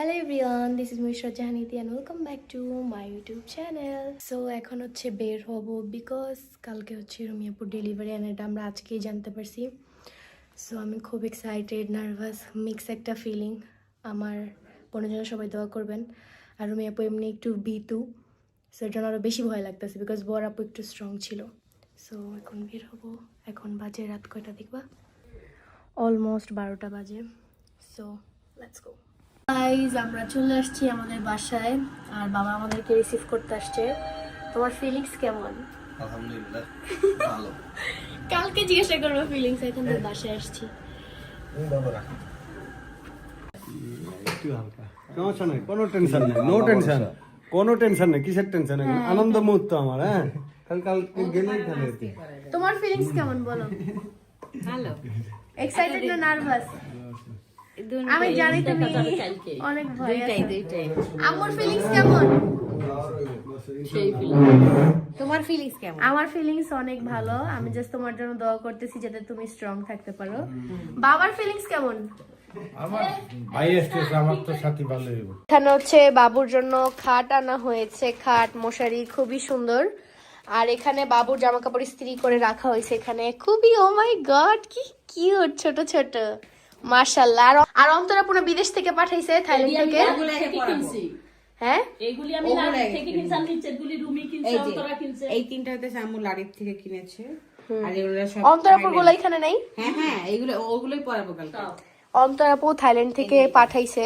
Hello everyone this is Mishra জাহানিতি and welcome back to my YouTube channel so এখন হচ্ছে বের হব because কালকে হচ্ছে রুমিয়াপুর ডেলিভারি অ্যান্ড এটা আমরা আজকেই জানতে পারছি। সো আমি খুব এক্সাইটেড নার্ভাস মিক্স একটা ফিলিং আমার বোনের সবাই দোয়া করবেন। আর রুমিয়াপু এমনি একটু বিতু সো এর জন্য আরও বেশি ভয় লাগতেছে বিকজ বর আপু একটু স্ট্রং ছিল। সো এখন বের হব। এখন বাজে রাত কয়টা দেখবা? অলমোস্ট বারোটা বাজে। সো লেটস গো গাইজ আমরা চলে আসছি আমাদের বাসায় আর বাবা আমাদেরকে রিসিভ করতে আসছে। তোমার ফিলিংস কেমন? আলহামদুলিল্লাহ ভালো। কালকে জিজ্ঞাসা করব ফিলিংস এখন তো বাসায় আসছি। সমস্যা নেই কোনো টেনশন নেই নো টেনশন কোনো টেনশন নেই কিসের টেনশন নেই আনন্দ মুহূর্ত আমার হ্যাঁ? কাল কালকে গেলেই তাহলে তোমার ফিলিংস কেমন বলো? ভালো। এক্সাইটেড না নার্ভাস আমি জানি তুমি অনেক ভয় দুইটাই দুইটাই। আমার ফিলিংস কেমন? তোমার ফিলিংস কেমন? আমার ফিলিংস অনেক ভালো। আমি জাস্ট তোমার জন্য দোয়া করতেছি যাতে তুমি স্ট্রং থাকতে পারো। বাবার ফিলিংস কেমন? এখানে হচ্ছে বাবুর জন্য খাট আনা হয়েছে। খাট মশারি খুবই সুন্দর। আর এখানে বাবুর জামা কাপড় ইস্ত্রি করে রাখা হয়েছে এখানে। খুবই ও মাই গড কি কিউট ছোট ছোট। মার্শাল্লাহ আর আর অন্তরা পুরো বিদেশ থেকে পাঠাইছে থাইল্যান্ড থেকে। হ্যাঁ? এগুলি আমি লাড়ি থেকে নিচেরগুলি রুমি কিনছে অন্তরা কিনছে। এই তিনটা লাড়ির থেকে কিনেছে। আর এগুলো সব অন্তরাপুরগুলো এখানে নাই? হ্যাঁ হ্যাঁ এইগুলো ওগুলোই পরাবো কালকে। অন্তরাপু থাইল্যান্ড থেকে পাঠাইছে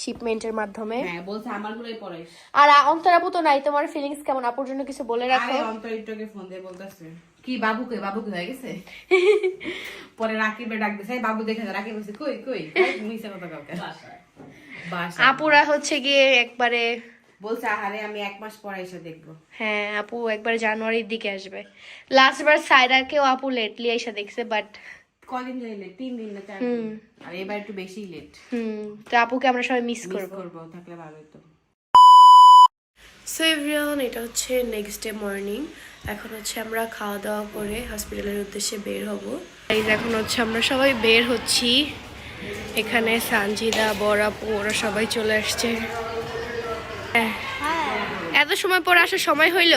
শিপমেন্টের মাধ্যমে। হ্যাঁ বলছে আমারগুলোই পরাইস আর অন্তরাপু তো নাই তোমার ফিলিংস কেমন? আপুর জন্য কিছু বলে রাখো। আরে ফোন দিয়ে বলতেছে। কি বাবুকে বাবুকে হয়ে গেছে? পরে রাকিবে ডাক দিছে "এই বাবু দেখে যা রাকিব বলছে কই কই? মিছে কথা কাউকে আপুরা হচ্ছে গিয়ে একবারে বলছে আহারে আমি এক মাস পরে এসে দেখব। হ্যাঁ আপু একবার জানুয়ারির দিকে আসবে। লাস্ট বার সাইরাকেও আপু লেটলি এসে দেখছে বাট কদিন ধরে লেট তিন দিন না চার দিন? আর এবার একটু বেশি লেট হুম তো আপুকে আমরা সবাই মিস মিস করব। করব থাকলে ভালো হতো। সো এভরিওয়ান এটা হচ্ছে নেক্সট ডে মর্নিং এখন হচ্ছে আমরা খাওয়া দাওয়া করে হসপিটালের উদ্দেশ্যে বের হব। এই এখন হচ্ছে আমরা সবাই বের হচ্ছি। এখানে সানজিদা বরাপু ওরা সবাই চলে আসছে। হ্যাঁ। এত সময় পর আসার সময় হইল?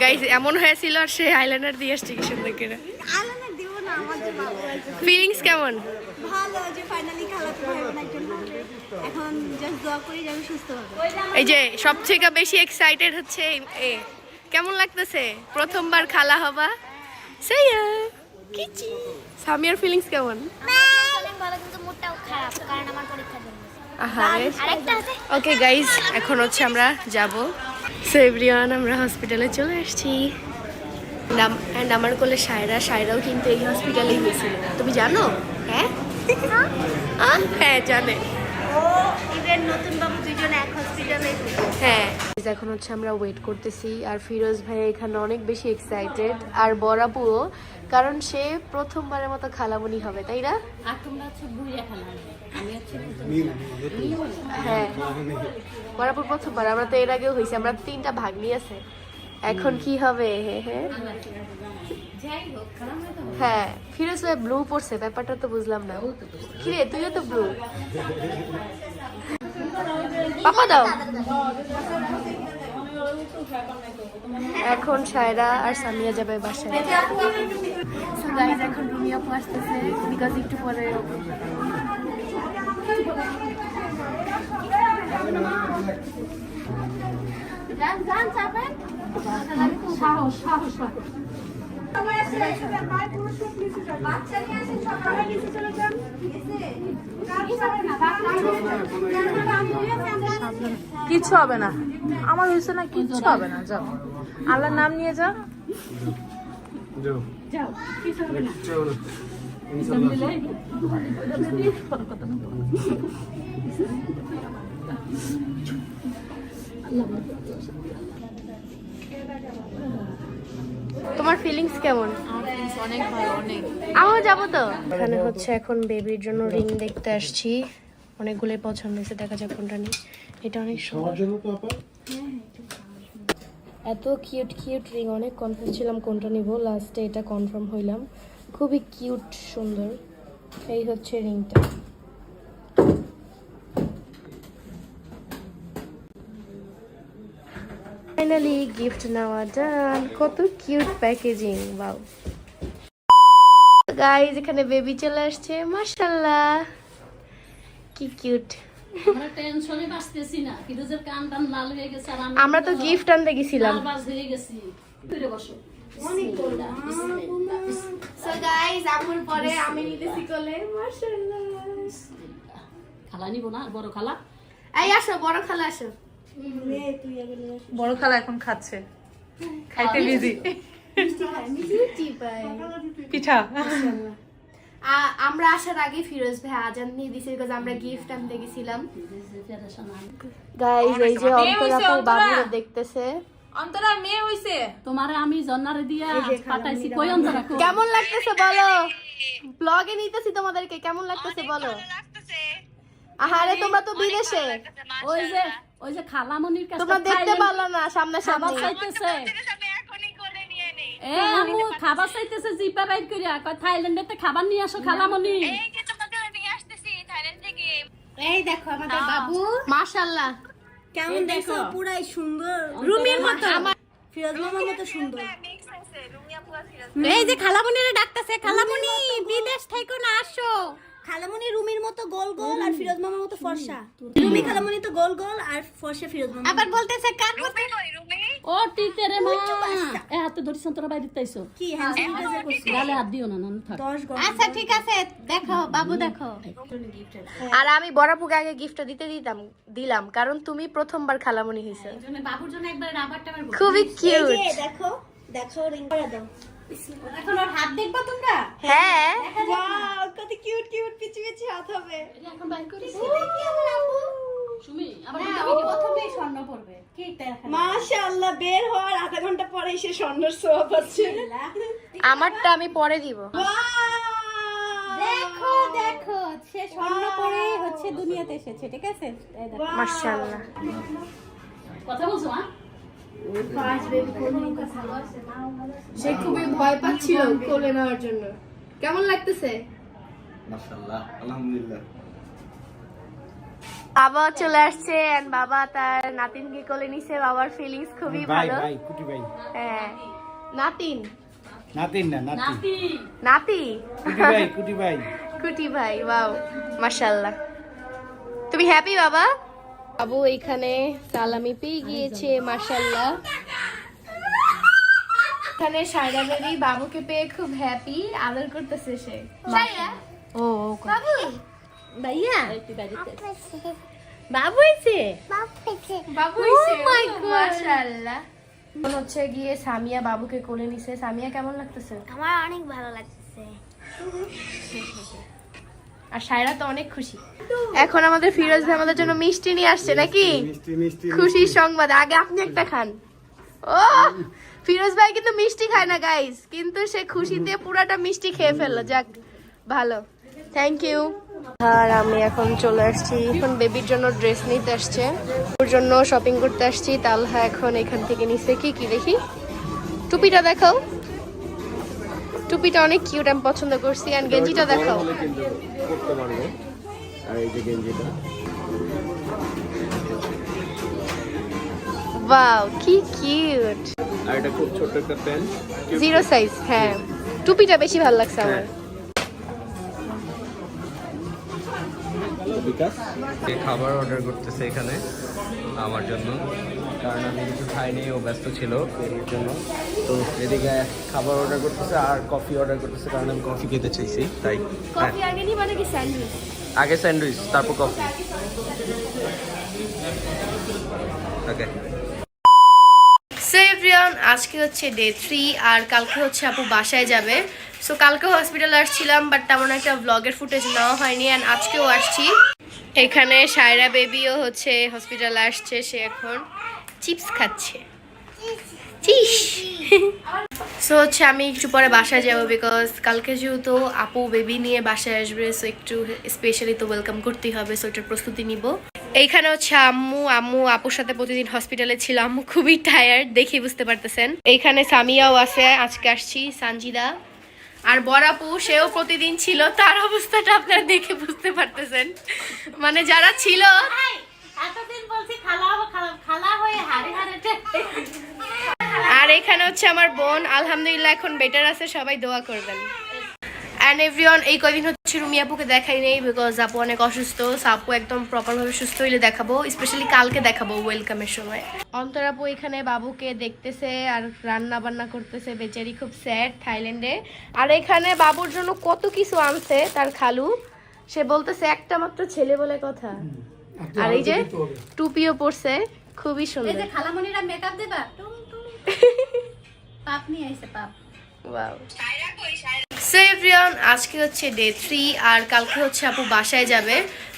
গাইজ এমন হয়েছিল আর সে আইলাইনার দিয়ে আসছে কি সুন্দর করে ফিলিংস কেমন? ভালো যে ফাইনালি খালাতো ভাই বোন একজন এখন জাস্ট দোয়া করি সুস্থ হব। এই যে সব থেকে বেশি এক্সাইটেড হচ্ছে এ কেমন লাগতেছে? প্রথমবার খালা হবা? সেই কিচি। সামিয়ার ফিলিংস কেমন? অনেক ভালো কিন্তু মুডটাও খারাপ কারণ আমার পরীক্ষা জন্য আহারে আরেকটা আছে। ওকে গাইজ এখন হচ্ছে আমরা যাব। সো এভরিওয়ান আমরা হসপিটালে চলে আসছি। অ্যান্ড আমার কোলে সায়রা সায়রাও কিন্তু এই হসপিটালেই হয়েছিল। তুমি জানো? হ্যাঁ? হ্যাঁ। জানে। ও ইভেন নতুন বাবু দুজন এক হসপিটালে হ্যাঁ। এখন হচ্ছে আমরা ওয়েট করতেছি আর ফিরোজ ভাই এখানে অনেক বেশি এক্সাইটেড আর বরাপুও কারণ সে প্রথমবারের মতো খালামুনি হবে তাই না? আর তোমরা হচ্ছে হ্যাঁ। বরাপুর প্রথমবার আমরা তো এর আগেও হয়েছি আমরা তিনটা ভাগ নিয়েছে এখন কি হবে? হে হে। হ্যাঁ ফিরোজ ভাই ব্লু পড়ছে ব্যাপারটা তো বুঝলাম না। কিরে তুইও তো ব্লু পাপা দাও। এখন সায়রা আর সামিয়া যাবে বাসায়। Guys, এখন রুমি আপু আসতেছে বিকজ একটু পরে গান গান চাপেন সাহস সাহস কিচ্ছু হবে না। আমার হয়েছে না কিচ্ছু হবে না যাও। আল্লাহর নাম নিয়ে যাও। যাও। তোমার ফিলিংস কেমন? অনেক ভালো অনেক। আমিও যাব তো। এখানে হচ্ছে এখন বেবির জন্য রিং দেখতে আসছি। অনেকগুলোই পছন্দ হয়েছে দেখা যাক কোনটা নিই। এটা অনেক সুন্দর। জন্য তো আপা। এত কিউট কিউট রিং অনেক কনফিউজ ছিলাম কোনটা নিব। লাস্টে এটা কনফার্ম হইলাম। খুবই কিউট সুন্দর। এই হচ্ছে রিংটা ফাইনালি গিফট নেওয়া ডান কত কিউট প্যাকেজিং বাউ গাইজ এখানে বেবি চলে আসছে মাশাল্লাহ কি কিউট আমরা তো গিফট আনতে গেছিলাম। পরে আমি নিতেছি কোলে খালা নিব না বড় খালা? এই আসো বড় খালা আসো। বড় খালা এখন খাচ্ছে। খাইতে বিজি পিঠা। আমরা আসার আগে ফিরোজ ভাই আজান নিয়ে দিছে বিকজ আমরা গিফট আনতে গেছিলাম। গাইজ এই যে অন্তরাপু বাবুরা দেখতেছে। অন্তরা মেয়ে হইছে। তোমারে আমি জন্নারে দিয়া পাঠাইছি কই অন্তরা কেমন লাগতেছে বলো? ব্লগে নিতেছি তোমাদেরকে কেমন লাগতেছে বলো? আহারে তোমরা তো বিদেশে। ওই যে ওই যে খালামনির কাছে তোমরা দেখতে পারল না সামনে সামনে চাইতেছে। এ আমু খাবার চাইতেছে জিপা বাইর করিয়া কয় থাইল্যান্ডেতে খাবার নিয়ে আসো খালামনি এই দেখো আমাদের বাবু। মাশাআল্লাহ। কেমন দেখো। পুরাই সুন্দর। রুমির মতো। ফিরোজ মামার মতো সুন্দর। এই যে খালামণিরে ডাকতেছে খালামণি বিদেশ থেকে না আসো। খালামণি রুমির মতো গোল গোল আর ফিরোজ মামার মতো ফর্সা। রুমি খালামণি তো গোল গোল আর ফর্সা ফিরোজ মামা। আবার বলতেছে কার মতো? ও টিতে রে মা এ হাতে ধরিস তোরা বাইরে তাইছো। কি হ্যান্ডসাম কাজে করছে গালে হাত দিও না না থাক। আচ্ছা ঠিক আছে দেখো বাবু দেখো। আর আমি বড়াপুকে আগে গিফটটা দিতে দিতাম দিলাম কারণ তুমি প্রথমবার খালামণি হয়েছে। বাবুর জন্য একবার রাবার টাবার খুবই কিউট দেখো দেখো রিং করে দাও। এখন ওর হাত দেখবা তোমরা? হ্যাঁ। ওয়াও কত কিউট কিউট পিচি পিচি হাত হবে। এখন বাইর করিস। কি আমার আপু সুমি আবার প্রথমে স্বর্ণ পড়বে মাশাআল্লাহ বের হওয়ার আধা ঘণ্টা পরে এসে স্বর্ণের সোয়া পাচ্ছে আমারটা আমি পরে দিব। দেখো দেখো সে স্বর্ণ পরে হচ্ছে দুনিয়াতে এসেছে ঠিক আছে? মাশাআল্লাহ। কথা বলছো মা? সে খুবই ভয় পাচ্ছিল কোলে নেওয়ার জন্য। কেমন লাগতেছে? মাশাআল্লাহ আলহামদুলিল্লাহ। বাবা চলে আসছে বাবা তার নাতিনকে কোলে নিছে। বাবার ফিলিংস খুবই ভালো। ভাই কুটি ভাই। হ্যাঁ। নাতিন? নাতিন না নাতি। নাতি? নাতি কুটি ভাই কুটি ভাই। কুটি ভাই ওয়াও মাশাআল্লাহ। তুমি হ্যাপি বাবা? বাবু এখানে সালামি পেয়ে গিয়েছে মাশাআল্লাহ। এখানে সায়রা বেবি বাবুকে পেয়ে খুব হ্যাপি আদর করতেছে সে। ও বাবু? ভাইয়া? বাবু হয়েছে বাবু মাই মাশাআল্লাহ। এখন হচ্ছে গিয়ে সামিয়া বাবুকে কোলে নিছে। সামিয়া কেমন লাগতেছে? আমার অনেক ভালো লাগছে আর সায়রা তো অনেক খুশি। এখন আমাদের ফিরোজ ভাই আমাদের জন্য মিষ্টি নিয়ে আসছে নাকি? মিষ্টি মিষ্টি খুশির সংবাদ। আগে আপনি একটা খান। ও ফিরোজ ভাই কিন্তু মিষ্টি খায় না গাইস কিন্তু সে খুশিতে পুরাটা মিষ্টি খেয়ে ফেলল। যাক ভালো। থ্যাংক ইউ আর আমি এখন চলে আসছি। এখন বেবির জন্য ড্রেস নিতে আসছে। ওর জন্য শপিং করতে আসছি। তালহা এখন এখান থেকে নিছে। কি কি দেখি? টুপিটা দেখাও। টুপিটা অনেক কিউট আমি পছন্দ করছি। আর গেঞ্জিটা দেখাও। করতে পারব। আর এই যে গেঞ্জিটা। ওয়াও কি কিউট আর এটা খুব ছোট একটা প্যান্ট। জিরো সাইজ হ্যাঁ। টুপিটা বেশি ভালো লাগছে আমার। বিকাশ? খাবার অর্ডার করতেছে এখানে আমার জন্য। কারণ আমি কিছু খাইনি ও ব্যস্ত ছিল। এর জন্য। তো এদিকে খাবার অর্ডার করতেছে আর কফি অর্ডার করতেছে কারণ আমি কফি খেতে চাইছি তাই। কফি আগে স্যান্ডউইচ আগে স্যান্ডউইচ তারপর কফি ওকে সো এভরিওয়ান আজকে হচ্ছে ডে থ্রি আর কালকে হচ্ছে আপু বাসায় যাবে। সো কালকে হসপিটালে আসছিলাম বাট তেমন একটা ব্লগের ফুটেজ নেওয়া হয়নি অ্যান্ড আজকেও আসছি। এখানে সায়রা বেবিও হচ্ছে হসপিটালে আসছে সে এখন চিপস খাচ্ছে। সো হচ্ছে আমি একটু পরে বাসায় যাব বিকজ কালকে যেহেতু আপু বেবি নিয়ে বাসায় আসবে সো একটু স্পেশালি তো ওয়েলকাম করতেই হবে সো এটার প্রস্তুতি নিব। এইখানে হচ্ছে আম্মু আম্মু আপুর সাথে প্রতিদিন হসপিটালে ছিল, আম্মু খুবই টায়ার্ড দেখে বুঝতে পারতেছেন। এইখানে সামিয়াও আছে, আজকে আসছি, সানজিদা। আর বরাপু সেও প্রতিদিন ছিল, তার অবস্থাটা আপনারা দেখে বুঝতে পারতেছেন। মানে যারা ছিল খালা হয়ে হাড়ে হাড়ে আর এখানে হচ্ছে আমার বোন। আলহামদুলিল্লাহ এখন বেটার আছে সবাই দোয়া করবেন। অ্যান্ড এভরিওয়ান এই কদিন হচ্ছে রুমি আপুকে দেখাই নেই বিকজ আপু অনেক অসুস্থ আপু একদম প্রপারভাবে সুস্থ হইলে দেখাবো স্পেশালি কালকে দেখাবো ওয়েলকামের সময়। অন্তর আপু এখানে বাবুকে দেখতেছে আর রান্না বান্না করতেছে বেচারি খুব স্যাড থাইল্যান্ডে। আর এখানে বাবুর জন্য কত কিছু আনছে তার খালু। সে বলতেছে একটা মাত্র ছেলে বলে কথা। আর এই যে টুপিও পরছে খুবই সুন্দর। খালামণিরা মেকআপ দেবা? পাপ নিয়ে আইছে পাপ। সো এভরিওয়ান আজকে হচ্ছে ডে থ্রি আর কালকে হচ্ছে আপু বাসায় যাবে।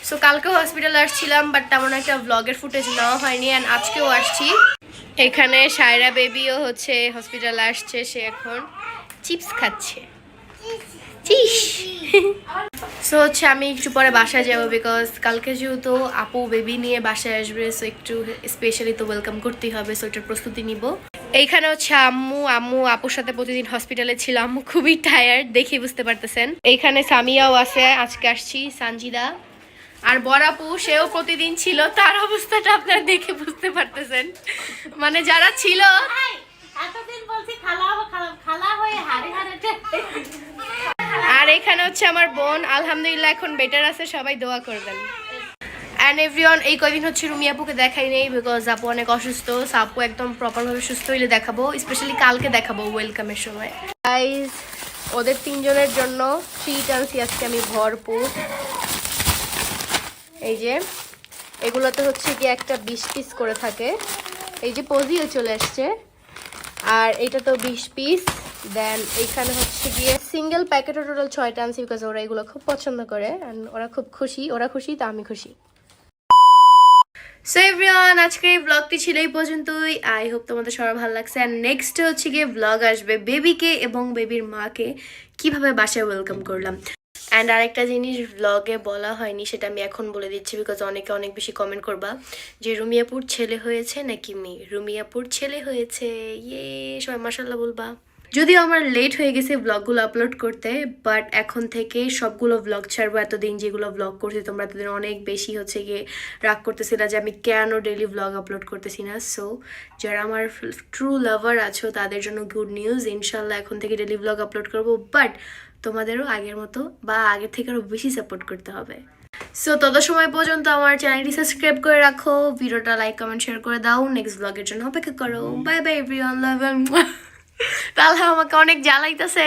সো কালকেও হসপিটাল আসছিলাম বাট তেমন একটা ব্লগের ফুটেজ নেওয়া হয়নি অ্যান্ড আজকেও আসছি। এখানে সায়রা বেবিও হচ্ছে হসপিটালে আসছে সে এখন চিপস খাচ্ছে। চিস সো হচ্ছে আমি একটু পরে বাসায় যাব বিকজ কালকে যেহেতু আপু বেবি নিয়ে বাসায় আসবে সো একটু স্পেশালি তো ওয়েলকাম করতেই হবে সো এটার প্রস্তুতি নিব। এইখানে হচ্ছে আম্মু আম্মু আপুর সাথে প্রতিদিন হসপিটালে ছিল। আম্মু খুবই টায়ার্ড দেখে বুঝতে পারতেছেন। এইখানে সামিয়াও আছে আজকে আসছি সানজিদা। আর বরাপু সেও প্রতিদিন ছিল তার অবস্থাটা আপনারা দেখে বুঝতে পারতেছেন। মানে যারা ছিল আর এখানে হচ্ছে আমার বোন আলহামদুলিল্লাহ এখন বেটার আছে সবাই দোয়া করবেন। অ্যান্ড এভরিওয়ান এই কদিন হচ্ছে রুমি আপুকে দেখাই নেই বিকজ আপু অনেক অসুস্থ আপু একদম প্রপারভাবে সুস্থ হইলে দেখাবো স্পেশালি কালকে দেখাবো ওয়েলকামের সময়। গাইজ ওদের তিনজনের জন্য ট্রিট আনছি আজকে আমি ভরপুর। এই যে, এগুলোতে হচ্ছে কি একটা বিশ পিস করে থাকে। এই যে পজিও চলে আসছে, আর এটা তো বিশ পিস দেন এইখানে হচ্ছে গিয়ে সিঙ্গেল প্যাকেটও টোটাল ছয়টা আনছি বিকজ ওরা এগুলো খুব পছন্দ করে অ্যান্ড ওরা খুব খুশি, ওরা খুশি, তা আমি খুশি। সো এভরিওয়ান আজকের এই ব্লগটি ছিল এই পর্যন্তই। আই হোপ তোমাদের সবার ভালো লাগছে। অ্যান্ড নেক্সট হচ্ছে গিয়ে ব্লগ আসবে বেবিকে এবং বেবির মাকে। কীভাবে বাসায় ওয়েলকাম করলাম। অ্যান্ড আরেকটা জিনিস ব্লগে বলা হয়নি, সেটা আমি এখন বলে দিচ্ছি বিকজ অনেকে অনেক বেশি কমেন্ট করবা। যে রুমিয়াপুর ছেলে হয়েছে নাকি মেয়ে? রুমিয়াপুর ছেলে হয়েছে। ইয়ে সবাই মাসাল্লাহ বলবা। যদিও আমার লেট হয়ে গেছে ব্লগগুলো আপলোড করতে বাট এখন থেকে সবগুলো ব্লগ ছাড়বো এতদিন যেগুলো ব্লগ করছি তোমরা এতদিন অনেক বেশি হচ্ছে গিয়ে রাগ করতেছিল যে আমি কেন ডেলি ব্লগ আপলোড করতেছি না। সো যারা আমার ট্রু লাভার আছো তাদের জন্য গুড নিউজ ইনশাল্লাহ এখন থেকে ডেলি ব্লগ আপলোড করব বাট তোমাদেরও আগের মতো বা আগের থেকে আরও বেশি সাপোর্ট করতে হবে। সো তত সময় পর্যন্ত আমার চ্যানেলটি সাবস্ক্রাইব করে রাখো ভিডিওটা লাইক কমেন্ট শেয়ার করে দাও নেক্সট ব্লগের জন্য অপেক্ষা করো। বাই বাই এভরিওয়ান লাভ তাহলে আমাকে অনেক জ্বালাইতেছে।